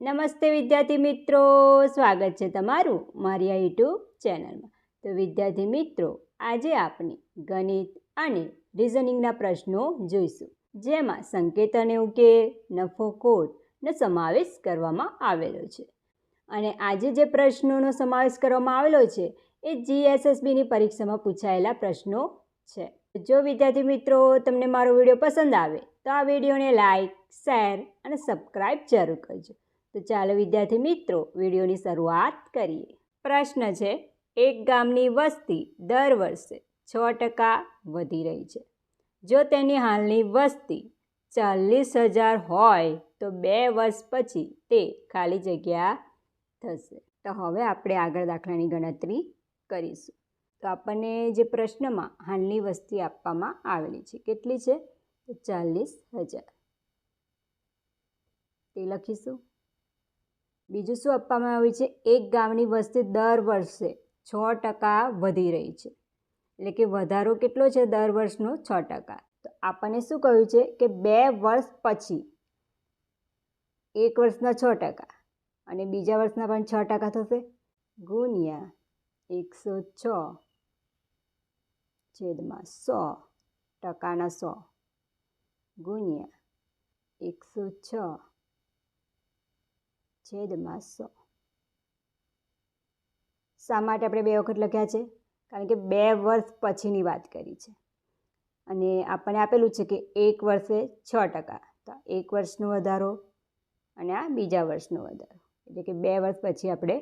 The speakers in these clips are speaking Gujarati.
નમસ્તે વિદ્યાર્થી મિત્રો, સ્વાગત છે તમારું મારી આ યુટ્યુબ ચેનલમાં. તો વિદ્યાર્થી મિત્રો, આજે આપણે ગણિત અને રિઝનિંગના પ્રશ્નો જોઈશું. જેમાં સંકેત અને ઉકેલ, નફો ખોટનો સમાવેશ કરવામાં આવેલો છે. અને આજે જે પ્રશ્નોનો સમાવેશ કરવામાં આવેલો છે, એ જીએસએસબીની પરીક્ષામાં પૂછાયેલા પ્રશ્નો છે. જો વિદ્યાર્થી મિત્રો, તમને મારો વીડિયો પસંદ આવે, તો આ વિડીયોને લાઇક શેર અને સબસ્ક્રાઈબ જરૂર કરજો. તો ચાલો વિદ્યાર્થી મિત્રો, વિડીયોની શરૂઆત કરીએ. પ્રશ્ન છે, એક ગામની વસ્તી દર વર્ષે છ ટકા વધી રહી છે. જો તેની હાલની વસ્તી ચાલીસ હજાર હોય, તો બે વર્ષ પછી તે ખાલી જગ્યા થશે. તો હવે આપણે આગળ દાખલાની ગણતરી કરીશું. તો આપણને જે પ્રશ્નમાં હાલની વસ્તી આપવામાં આવેલી છે, કેટલી છે? ચાલીસ હજાર. તે લખીશું. બીજું શું આપવામાં આવ્યું છે? એક ગામની વસ્તી દર વર્ષે છ ટકા વધી રહી છે. એટલે કે વધારો કેટલો છે દર વર્ષનો? છ ટકા. તો આપણને શું કહ્યું છે કે બે વર્ષ પછી એક વર્ષના છ ટકા અને બીજા વર્ષના પણ છ ટકા થશે. ગુણ્યા એકસો છ છેદમાં સો ટકાના સો ગુણ્યા એકસો છ છેદમાં સો શા માટે આપણે બે વખત લખ્યા છે? કારણ કે બે વર્ષ પછીની વાત કરી છે. અને આપણને આપેલું છે કે એક વર્ષે છ ટકા. તો એક વર્ષનો વધારો અને આ બીજા વર્ષનો વધારો. એટલે કે બે વર્ષ પછી આપણે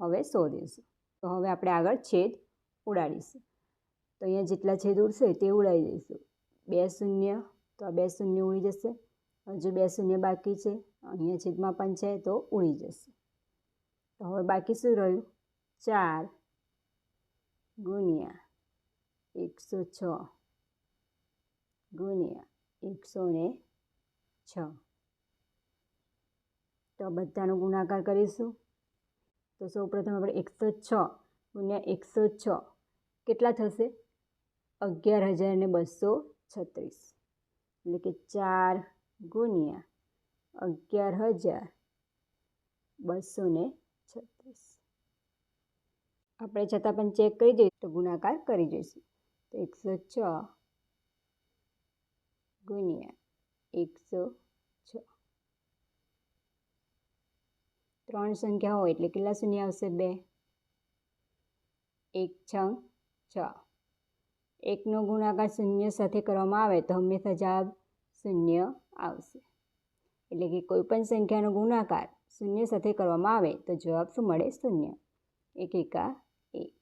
હવે શોધીશું તો હવે આપણે આગળ છેદ ઉડાડીશું. તો અહીંયા જેટલા છેદ ઉડશે તે ઉડાડી દઈશું. બે શૂન્ય, તો આ બે શૂન્ય ઉડી જશે. હજુ બે શૂન્ય બાકી છે. અહીંયા છેદમાં પંચાય તો ઉડી જશે. તો હવે બાકી શું રહ્યું? ચાર ગુણ્યા એકસો છ ગુણ્યા એકસો ને છ. તો બધાનો ગુણાકાર કરીશું. તો સૌપ્રથમ આપણે એકસો છ ગુણ્યા એકસો છ કેટલા થશે? અગિયાર હજાર બસો છત્રીસ. એટલે કે ચાર ગુણ્યા અગિયાર હજાર બસો ને છત્રીસ. આપણે છતાં પણ ચેક કરી દઈએ તો ગુણાકાર કરી જોઈશું. તો એકસો છ ગુણ્યા એકસો છ. ત્રણ સંખ્યા હોય એટલે કેટલા શૂન્ય આવશે બે? એક છ છ. એકનો ગુણાકાર શૂન્ય સાથે કરવામાં આવે તો હંમેશા જવાબ શૂન્ય આવશે. એટલે કે કોઈપણ સંખ્યાનો ગુણાકાર શૂન્ય સાથે કરવામાં આવે તો જવાબ શું મળે? શૂન્ય. એક એકા એક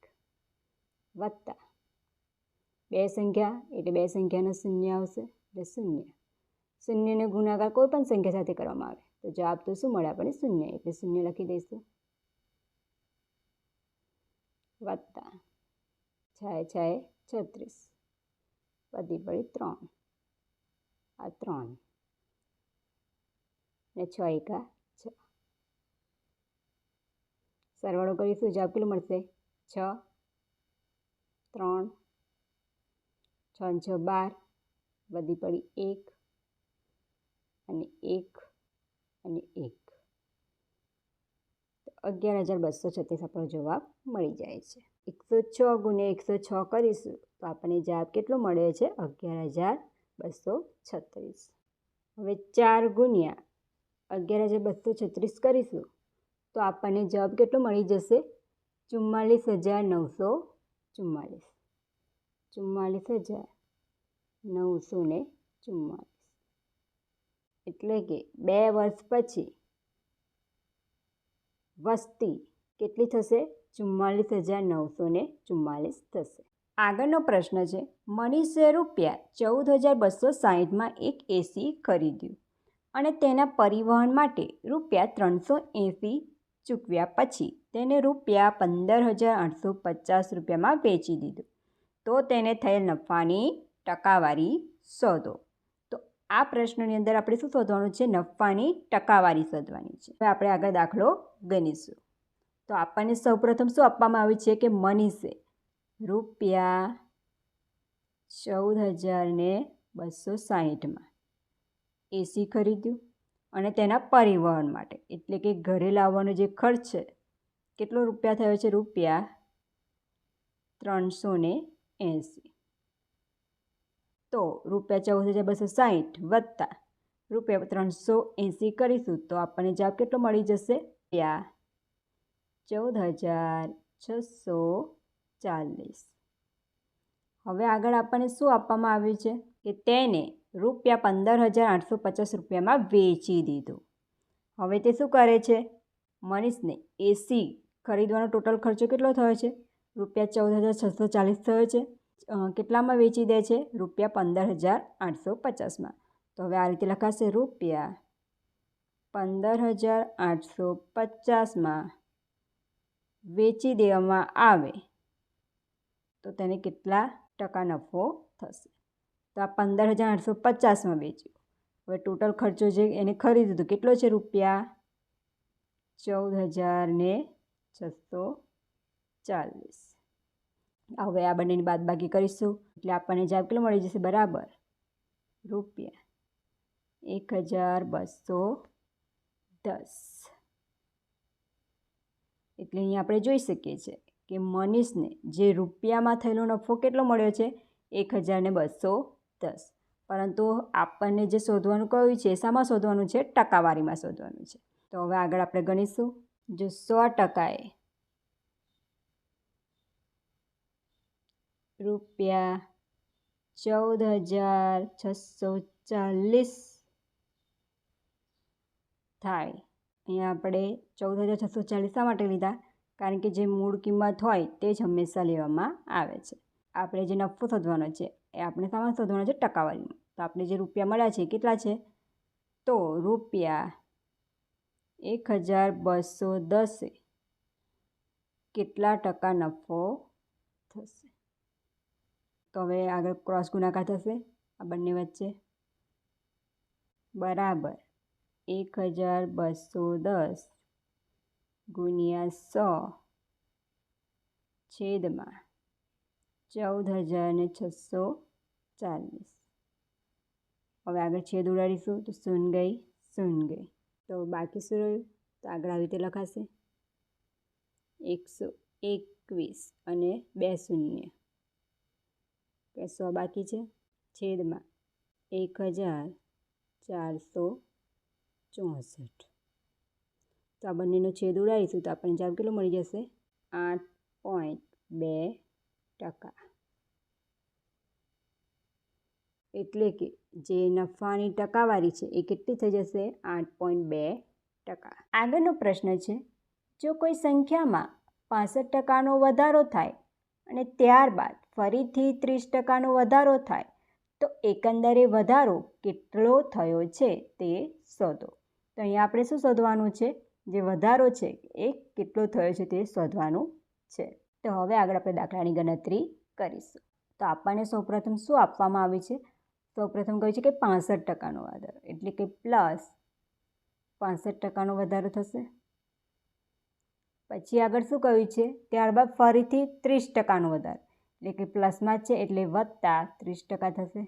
વત્તા. બે સંખ્યા એટલે બે સંખ્યાનો શૂન્ય આવશે એટલે શૂન્ય. શૂન્યનો ગુણાકાર કોઈપણ સંખ્યા સાથે કરવામાં આવે તો જવાબ તો શું મળે આપણને? શૂન્ય. એટલે શૂન્ય લખી દઈશું. વત્તા. છાય છાય છત્રીસ. પદી પડી ત્રણ. આ ત્રણ. ને છ એકા, છ. સરવાળો કરીશું જવાબ કેટલું મળશે? છ, ત્રણ, છ છ, બાર. વધી પડી એક અને એક અને એક. અગિયાર હજાર બસો છત્રીસ આપણો જવાબ મળી જાય છે. એકસો છ ગુણ્યા એકસો છ કરીશું. તો આપણને જવાબ કેટલો મળે છે? અગિયાર હજાર બસો છત્રીસ. હવે ચાર ગુણ્યા અગિયાર હજાર બસો છત્રીસ કરીશું. તો આપણને જવાબ કેટલો મળી જશે? ચુમ્માલીસ હજાર નવસો ચુમ્માલીસ ચુમ્માલીસ હજાર નવસો ને ચુમ્માલીસ એટલે કે બે વર્ષ પછી વસ્તી કેટલી થશે? ચુમ્માલીસ હજાર નવસો ને ચુમ્માલીસ થશે. આગળનો પ્રશ્ન છે, મનીષે રૂપિયા ચૌદ હજાર બસો સાહીઠમાં એક એસી ખરીદ્યું. અને તેના પરિવહન માટે રૂપિયા ત્રણસો એંસી ચૂકવ્યા પછી તેને રૂપિયા પંદર હજાર આઠસો પચાસ રૂપિયામાં વેચી દીધું. તો તેને થયેલ નફાની ટકાવારી શોધો. તો આ પ્રશ્નની અંદર આપણે શું શોધવાનું છે? નફાની ટકાવારી શોધવાની છે. હવે આપણે આગળ દાખલો ગણીશું. તો આપણને સૌપ્રથમ શું આપવામાં આવ્યું છે કે મનીષે રૂપિયા ચૌદ હજારને બસો સાહીઠમાં. એસી ખરીદ્યું અને તેના પરિવહન માટે. એટલે કે ઘરે લાવવાનો જે ખર્ચ છે, કેટલો રૂપિયા થયો છે? રૂપિયા ત્રણસો ને એંસી. તો રૂપિયા ચૌદ હજાર બસો સાહીઠ વત્તા રૂપિયા ત્રણસો એંસી કરીશું, તો આપણને જવાબ કેટલો મળી જશે? રૂપિયા ચૌદ હજાર છસો ચાલીસ. હવે આગળ આપણને શું આપવામાં આવ્યું છે? કે તેને રૂપિયા પંદર હજાર આઠસો પચાસ રૂપિયામાં વેચી દીધું. હવે તે શું કરે છે? મનીષને એસી ખરીદવાનો ટોટલ ખર્ચો કેટલો થયો છે? રૂપિયા ચૌદ હજાર છસો ચાલીસ થયો છે. કેટલામાં વેચી દે છે? રૂપિયા પંદર હજાર આઠસો પચાસમાં. તો હવે આ રીતે લખાશે રૂપિયા પંદર હજાર આઠસો પચાસમાં વેચી દેવામાં આવે. તો તેને કેટલા ટકા નફો થશે? તો આ પંદર હજાર આઠસો પચાસમાં વેચ્યું. હવે ટોટલ ખર્ચો જે એને ખરીદ્યું કેટલો છે રૂપિયા? ચૌદ હજાર ને છસો ચાલીસ. હવે આ બંનેની બાદબાકી કરીશું, એટલે આપણને જવાબ કેટલો મળી જશે? બરાબર. રૂપિયા. એક હજાર બસો દસ. એટલે અહીં આપણે જોઈ શકીએ છીએ કે મનીષને જે રૂપિયામાં થયેલો નફો કેટલો મળ્યો છે? એક હજારને બસો દસ. પરંતુ આપણને જે શોધવાનું કહ્યું છે, શામાં શોધવાનું છે? ટકાવારીમાં શોધવાનું છે. તો હવે આગળ આપણે ગણીશું. જો સો ટકાએ રૂપિયા ચૌદ હજાર છસો ચાલીસ થાય. અહીંયા આપણે ચૌદ હજાર છસો ચાલીસ શા માટે લીધા? કારણ કે જે મૂળ કિંમત હોય તે જ હંમેશા લેવામાં આવે છે. આપણે જે નફો શોધવાનો છે એ આપણે શામાં શોધવાનો છે ટકાવારીમાં. તો આપણે જે રૂપિયા મળ્યા છે કેટલા છે? તો રૂપિયા એક હજાર બસો દસે. કેટલા ટકા નફો થશે? તો હવે આગળ ક્રોસ ગુણાકાર થશે આ બંને વચ્ચે. બરાબર. એક હજાર બસો દસ ગુણ્યા સો છેદમાં ચૌદ હજાર ને છસો ચાલીસ. હવે આગળ છેદ ઉડાડીશું તો શૂન ગઈ શૂન ગઈ. તો બાકી શું રહ્યું? તો આગળ આવી રીતે લખાશે. એકસો એકવીસ અને બે શૂન્ય. કે સો બાકી છે? છેદમાં એક હજાર ચારસો ચોસઠ. તો આ બંનેનો છેદ ઉડાડીશું તો આપણને જવાબ કેટલો મળી જશે? આઠ પોઈન્ટ બે ટકા. એટલે કે જે નફાની ટકાવારી છે એ કેટલી થઈ જશે? આઠ પોઈન્ટ બે ટકા. આગળનો પ્રશ્ન છે, જો કોઈ સંખ્યામાં પાસઠ ટકાનો વધારો થાય અને ત્યારબાદ ફરીથી ત્રીસ ટકાનો વધારો થાય, તો એકંદરે વધારો કેટલો થયો છે તે શોધો. તો અહીંયા આપણે શું શોધવાનું છે? જે વધારો છે એ કેટલો થયો છે તે શોધવાનું છે. તો હવે આગળ આપણે દાખલાની ગણતરી કરીશું. તો આપણને સૌપ્રથમ શું આપવામાં આવ્યું છે? સૌપ્રથમ કહ્યું છે કે પાસઠ ટકાનો વધારો એટલે કે પ્લસ પાસઠ ટકાનો વધારો થશે. પછી આગળ શું કહ્યું છે? ત્યારબાદ ફરીથી ત્રીસ ટકાનો વધારો, એટલે કે પ્લસમાં છે, એટલે વત્તા ત્રીસ ટકા થશે.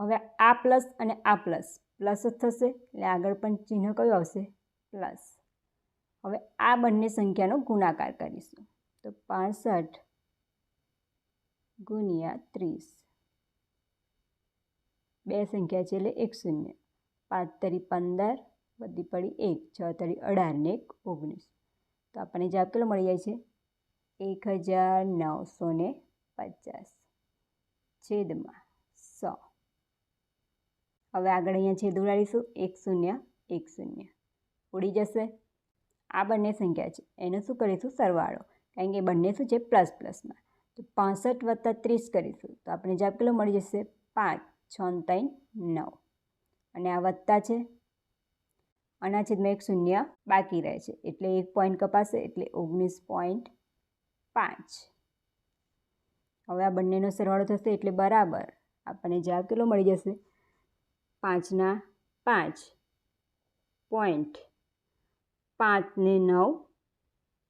હવે આ પ્લસ અને આ પ્લસ પ્લસ જ થશે, એટલે આગળ પણ ચિહ્ન કયું આવશે? પ્લસ. હવે આ બંને સંખ્યાનો ગુણાકાર કરીશું. તો પાસઠ ગુણ્યા ત્રીસ. બે સંખ્યા છે એટલે એક શૂન્ય. પાંચ તરી પંદર, બધી પડી એક. છ તરી અઢાર ને એક ઓગણીસ. તો આપણને જવાબ કેટલો મળી જાય છે? એક હજાર નવસો ને પચાસ. છેદમાં સો. હવે આગળ અહીંયા છેદ ઉડાડીશું. એક શૂન્ય એક શૂન્ય. ઉડી જશે. આ બંને સંખ્યા છે. એનો શું કરીશું? સરવાળો. કારણ કે બંને શું છે? પ્લસ પ્લસમાં. તો પાસઠ વત્તા ત્રીસ કરીશું. તો આપણે જવાબ કેટલો મળી જશે? પાંચ, છ ત્રણ, નવ. અને આ વત્તા છે? આના છેદમાં એક શૂન્ય બાકી રહે છે. એટલે એક પોઈન્ટ કપાશે, એટલે ઓગણીસ પોઈન્ટ પાંચ. હવે આ બંનેનો સરવાળો થશે એટલે બરાબર આપણને જવાબ કેટલો મળી જશે? પાંચના પાંચ પોઈન્ટ પાંચને નવ,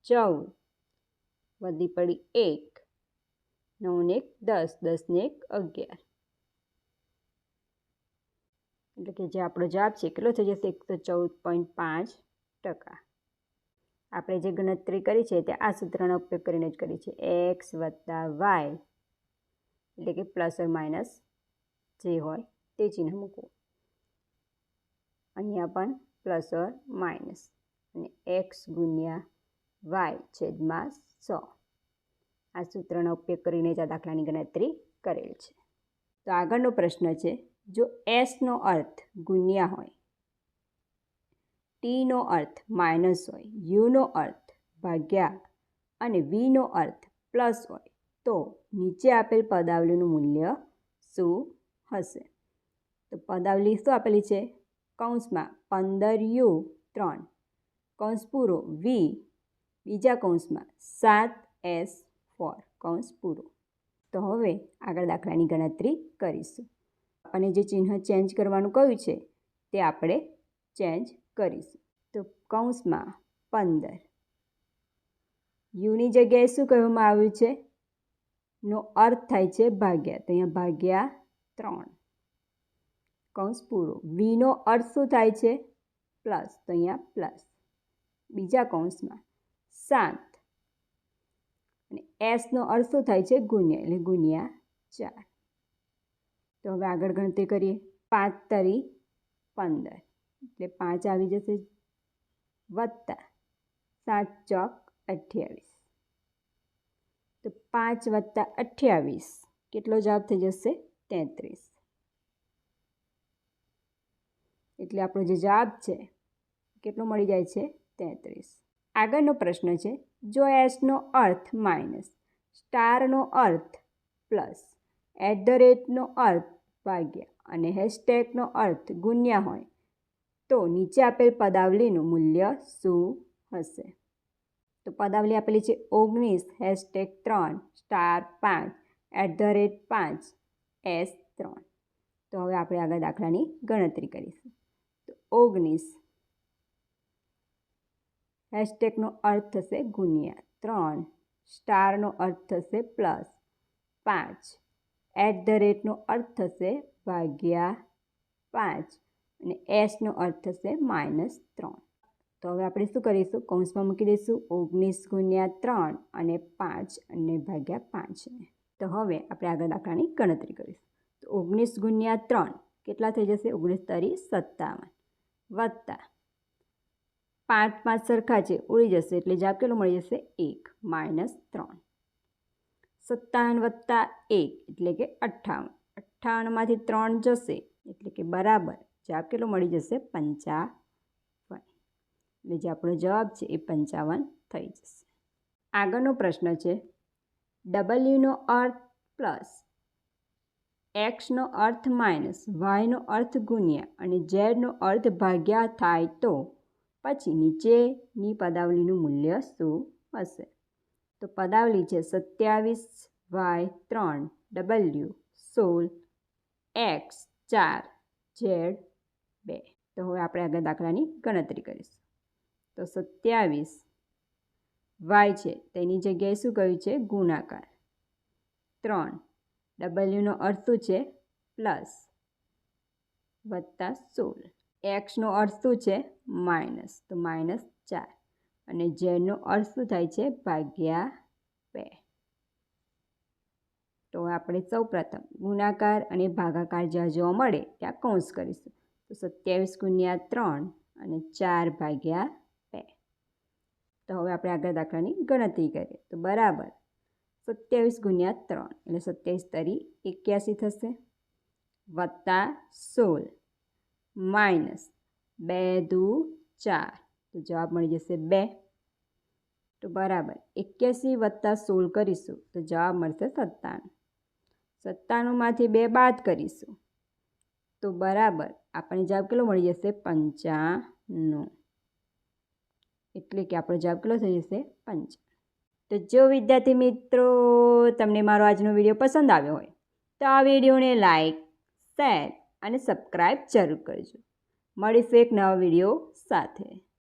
ચૌદ. વધી પડી એક, નવને એક, દસ, દસને એક, અગિયાર. એટલે કે જે આપણો જવાબ છે કેટલો થઈ જશે? એકસો ચૌદ પોઈન્ટ પાંચ ટકા. આપણે જે ગણતરી કરી છે તે આ સૂત્રનો ઉપયોગ કરીને જ કરી છે. એક્સ વત્તા વાય, એટલે કે પ્લસ ઓર માઇનસ જે હોય તે ચિહ્ન મૂકવું. અહીંયા પણ પ્લસ ઓર માઇનસ. અને એક્સ ગુણ્યા વાય છેદમાં સો. આ સૂત્રનો ઉપયોગ કરીને જ આ દાખલાની ગણતરી કરેલ છે. તો આગળનો પ્રશ્ન છે, જો એસનો અર્થ ગુણ્યા હોય ટીનો અર્થ માઇનસ હોય યુનો અર્થ ભાગ્યા અને વીનો અર્થ પ્લસ હોય, તો નીચે આપેલ પદાવલીનું મૂલ્ય શું હશે? તો પદાવલી શું આપેલી છે? કૌંસમાં પંદર યુ ત્રણ. કૌંસ પૂરો વી બીજા કૌંસમાં સાત એસ ફોર કૌંસ પૂરો. તો હવે આગળ દાખલાની ગણતરી કરીશું. અને જે ચિહ્ન ચેન્જ કરવાનું કહ્યું છે, તે આપણે ચેન્જ કરીશું. તો કૌંસમાં પંદર. યુની જગ્યાએ શું કહેવામાં આવ્યું છે? નો અર્થ થાય છે ભાગ્યા. તો અહીંયા ભાગ્યા ત્રણ. કૌંસ પૂરો. વીનો અર્થ શું થાય છે? પ્લસ. તો અહીંયા પ્લસ. બીજા કૌંસમાં સાત. અને એસનો અર્થ શું થાય છે? ગુણ્યા, એટલે ગુણ્યા ચાર. તો હવે આગળ ગણતરી કરીએ. પાંચ તરી પંદર. એટલે પાંચ આવી જશે વત્તા સાત ચોક અઠ્યાવીસ. તો પાંચ વત્તા અઠ્યાવીસ કેટલો જવાબ થઈ જશે? તેત્રીસ. એટલે આપણો જે જવાબ છે, કેટલો મળી જાય છે? તેત્રીસ. આગળનો પ્રશ્ન છે, જો એસનો અર્થ માઇનસ સ્ટારનો અર્થ પ્લસ એટ ધ રેટનો અર્થ ભાગ્યા અને હેશટેગનો અર્થ ગુણ્યા હોય, તો નીચે આપેલ પદાવલીનું મૂલ્ય શું હશે? તો પદાવલી આપેલી છે ઓગણીસ હેશટેગ ત્રણ સ્ટાર પાંચ એટ ધ રેટ પાંચ એસ ત્રણ. તો હવે આપણે આગળ દાખલાની ગણતરી કરીશું. તો ઓગણીસ હેશટેગનો અર્થ થશે ગુણ્યા. ત્રણ, સ્ટારનો અર્થ થશે પ્લસ. પાંચ, એટ ધ રેટનો અર્થ થશે ભાગ્યા પાંચ અને એસનો અર્થ થશે માઇનસ ત્રણ. તો હવે આપણે શું કરીશું? કૌંસમાં મૂકી દઈશું. ઓગણીસ ગુણ્યા ત્રણ અને પાંચ અને ભાગ્યા પાંચને તો હવે આપણે આગળ દાખલાની ગણતરી કરીશું. તો ઓગણીસ ગુણ્યા ત્રણ કેટલા થઈ જશે? ઓગણીસ તારી સત્તાવન વત્તા પાંચ પાંચ સરખા છે, ઉડી જશે એટલે જવાબ કેટલો મળી જશે એક, માઇનસ ત્રણ. સત્તાવન વત્તા એક એટલે કે અઠ્ઠાવન. અઠ્ઠાવનમાંથી ત્રણ જશે એટલે કે બરાબર જવાબ કેટલો મળી જશે પંચાવન. એટલે જે આપણો જવાબ છે એ પંચાવન થઈ જશે. આગળનો પ્રશ્ન છે ડબલ્યુનો અર્થ પ્લસ એક્સનો અર્થ માઇનસ વાયનો અર્થ ગુણ્યા અને ઝેડનો અર્થ ભાગ્યા થાય તો પછી નીચેની પદાવલીનું મૂલ્ય શું હશે? તો પદાવલી છે સત્યાવીસ વાય ત્રણ ડબલ્યુ સોળ એક્સ ચાર ઝેડ બે. તો હવે આપણે આગળ દાખલાની ગણતરી કરીશું. તો સત્યાવીસ વાય છે, તેની જગ્યાએ શું કહ્યું છે? ગુણાકાર. ત્રણ ડબલ્યુનો અર્થ શું છે? પ્લસ વત્તા સોળ. એક્સનો અર્થ શું છે? માઇનસ. તો માઇનસ ચાર. અને ઝેડનો અર્થ શું થાય છે? ભાગ્યા બે. તો આપણે સૌ પ્રથમ ગુણાકાર અને ભાગાકાર જ્યાં જોવા મળે ત્યાં કૌંસ કરીશું. તો સત્યાવીસ ગુણ્યા ત્રણ અને ચાર ભાગ્યા બે. તો હવે આપણે આગળ દાખલાની ગણતરી કરીએ. તો બરાબર. સત્યાવીસ ગુણ્યા ત્રણ. એટલે સત્યાવીસ તરી એક્યાસી થશે. વત્તા સોળ. માઇનસ બે દુ ચાર. તો જવાબ મળી જશે બે. તો બરાબર, એક્યાસી વત્તા સોળ કરીશું, તો જવાબ મળશે સત્તાણું. સત્તાણુંમાંથી બે બાદ કરીશું. તો બરાબર, આપણને જવાબ કેટલો મળી જશે? પંચાણું. એટલે કે આપણો જવાબ કેટલો થઈ જશે? પંચાણું. તો જો વિદ્યાર્થી મિત્રો, તમને મારો આજનો વીડિયો પસંદ આવ્યો હોય, તો આ વિડીયોને લાઈક, શેર અને સબસ્ક્રાઈબ જરૂર કરજો. મળીશું એક નવા વીડિયો સાથે.